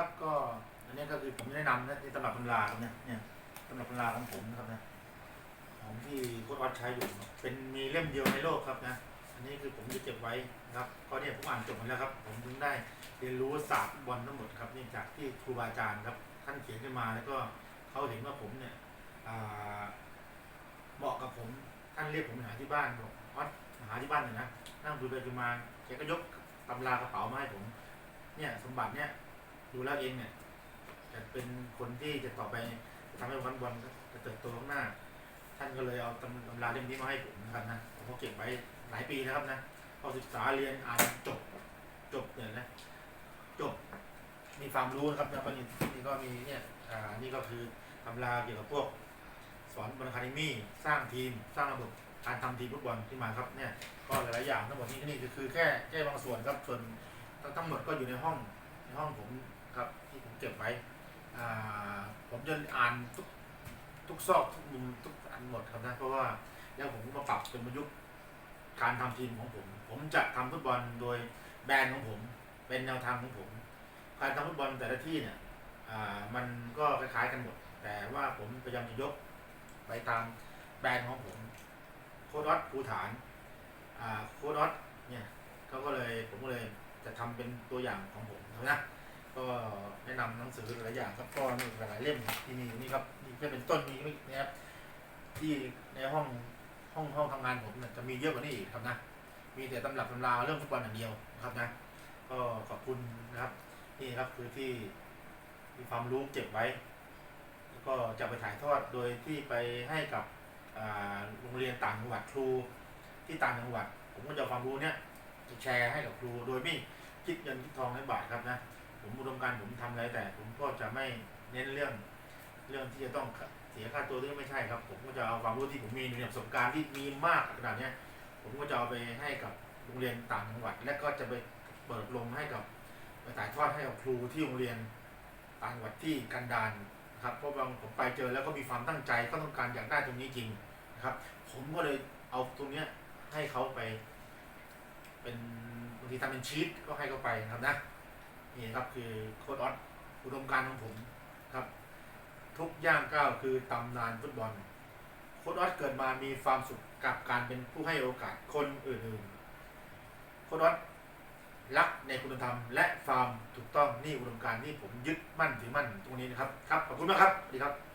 ครับก็อันนี้ก็คือผมแนะนำนะในตำรับตำราครับเนี่ยเนี่ยตำรับตำราของผมนะครับนะของที่โค้ดวัดใช้อยู่เป็นมีเล่มเดียวในโลกครับนะอันนี้คือผมจะเก็บไว้นะครับก็เนี่ยผมอ่านจบหมดแล้วครับ ผมถึงได้เรียนรู้ศาสตร์ฟุตบอลทั้งหมดครับนี่จากที่ครูบาอาจารย์ครับ ท่านเขียนขึ้นมาแล้วก็เขาเห็นว่าผมเนี่ยเหมาะกับผมท่านเรียกผมหาที่บ้านบอกวัดหาที่บ้านหน่อยนะนั่งคุยไปคุยมาแกก็ยกตำรากระเป๋ามาให้ผม เนี่ยสมบัติเนี่ย ดูแล้วเองเนี่ยจะเป็นคนที่จะต่อไปทำให้วันบอลจะเติบโตข้างหน้า ท่านก็เลยเอาตำตำราเล่มนี้มาให้ผมนะครับนะผมก็เก็บไว้หลายปีนะครับนะพอศึกษาเรียนอ่านจบจบเนี่ยนะจบมีความรู้นะครับแล้วก็นี่นี่ก็มีเนี่ยอ่านี่ก็คือตำราเกี่ยวกับพวกสอนบอลคาเดมี่สร้างทีมสร้างระบบการทำทีมฟุตบอลขึ้นมาครับเนี่ยก็หลายๆอย่างทั้งหมดนี้นี่คือแค่แค่บางส่วนครับส่วนทั้งหมดก็อยู่ในห้องในห้องผม ครับที่ผมเก็บไว้ผมจะอ่านทุกทุกซอกทุกมุมทุกอันหมดครับนะเพราะว่าแล้วผมมาปรับเป็นประยุกต์การทำทีมของผม ผมจะทำฟุตบอลโดยแบรนด์ของผม เป็นแนวทางของผม การทำฟุตบอลแต่ละที่เนี่ยมันก็คล้ายๆกันหมด แต่ว่าผมพยายามจะยกไปตามแบรนด์ของผมโคดอตภูฐานโคดอตเนี่ยเขาก็เลยผมก็เลยจะทำเป็นตัวอย่างของผมนะ ก็แนะนำหนังสือหลายอย่างครับก็มีหลายเล่มที่มีนี่ครับนี่แค่เป็นต้นมีไม่นะครับที่ในห้องห้องห้องทำงานผมเนี่ยจะมีเยอะกว่านี้อีกครับนะมีแต่ตำรับตำราเรื่องฟุตบอลอย่างเดียวนะครับนะก็ขอบคุณนะครับนี่ครับคือที่มีความรู้เก็บไว้ แล้วก็จะไปถ่ายทอดโดยที่ไปให้กับโรงเรียนต่างจังหวัดครูที่ต่างจังหวัด ผมก็จะเอาความรู้เนี่ยแชร์ให้กับครูโดยไม่คิดเงินคิดทองให้บาทครับนะ ผมอุดมการผมทำอะไรแต่ ผมก็จะไม่เน้นเรื่องเรื่องที่จะต้องเสียค่าตัวที่ไม่ใช่ครับ ผมก็จะเอาความรู้ที่ผมมีประสบการณ์ที่มีมากขนาดนี้ผมก็จะเอาไปให้กับโรงเรียนต่างจังหวัด และก็จะไปเปิดลงให้กับไปถ่ายทอดให้กับครูที่โรงเรียนต่างจังหวัดที่กันดารนะครับเพราะบางผมไปเจอแล้วก็มีความตั้งใจก็ต้องการอยากได้ตรงนี้จริงนะครับ ผมก็เลยเอาตรงเนี้ยให้เขาไป เป็นบางทีทำเป็นชีตก็ให้เขาไปนะครับนะ นี่ครับคือโค้ดออสอุดมการของผมครับ ทุกย่างก้าวคือตำนานฟุตบอล โค้ดออสเกิดมามีความสุขกับการเป็นผู้ให้โอกาสคนอื่นๆ โค้ดออสรักในคุณธรรม และความถูกต้องนี่อุดมการณ์ที่ผมยึดมั่นถือมั่นตรงนี้นะครับครับขอบคุณมากครับสวัสดีครับ